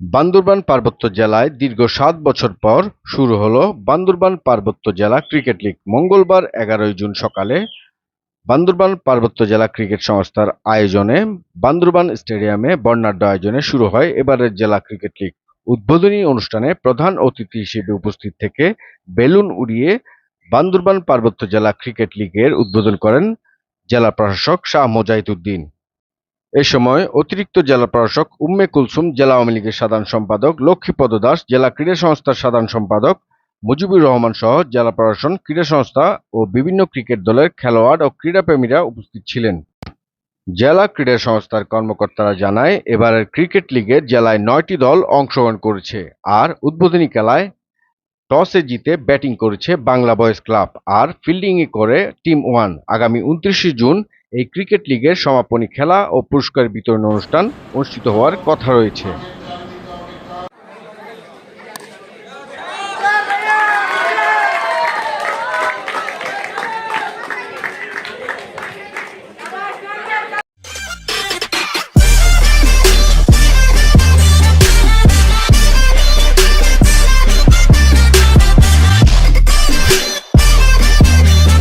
বান্দরবান পার্বত্য জেলায় দীর্ঘ সাত বছর পর শুরু হল বান্দরবান পার্বত্য জেলা ক্রিকেট লীগ। মঙ্গলবার এগারোই জুন সকালে বান্দরবান পার্বত্য জেলা ক্রিকেট সংস্থার আয়োজনে বান্দরবান স্টেডিয়ামে বর্ণাঢ্য আয়োজনে শুরু হয়। এবারের জেলা ক্রিকেট লীগ উদ্বোধনী অনুষ্ঠানে প্রধান অতিথি হিসেবে উপস্থিত থেকে বেলুন উড়িয়ে বান্দরবান পার্বত্য জেলা ক্রিকেট লীগের উদ্বোধন করেন জেলা প্রশাসক শাহ মোজাহিদ উদ্দিন এ সময় অতিরিক্ত জেলা প্রশাসক উম্মে কুলসুম জেলা আওয়ামী লীগের সাধারণ সম্পাদক লক্ষ্মীপদ দাস, জেলা ক্রীড়া সংস্থার সাধারণ সম্পাদক মুজিবুর রহমান সহ জেলা প্রশাসন, ক্রীড়া সংস্থা ও বিভিন্ন ক্রিকেট দলের খেলোয়াড় ও ক্রীড়াপ্রেমীরা উপস্থিত ছিলেন। জেলা ক্রীড়া সংস্থার কর্মকর্তারা জানায়, এবারের ক্রিকেট লিগে জেলায় নয়টি দল অংশগ্রহণ করেছে আর উদ্বোধনী খেলায় টসে জিতে ব্যাটিং করেছে বাংলা বয়েজ ক্লাব আর ফিল্ডিংয়ে করে টিম ওয়ান। আগামী উনত্রিশে জুন এই ক্রিকেট লিগের সমাপনী খেলা ও পুরস্কার বিতরণ অনুষ্ঠান অনুষ্ঠিত হওয়ার কথা রয়েছে।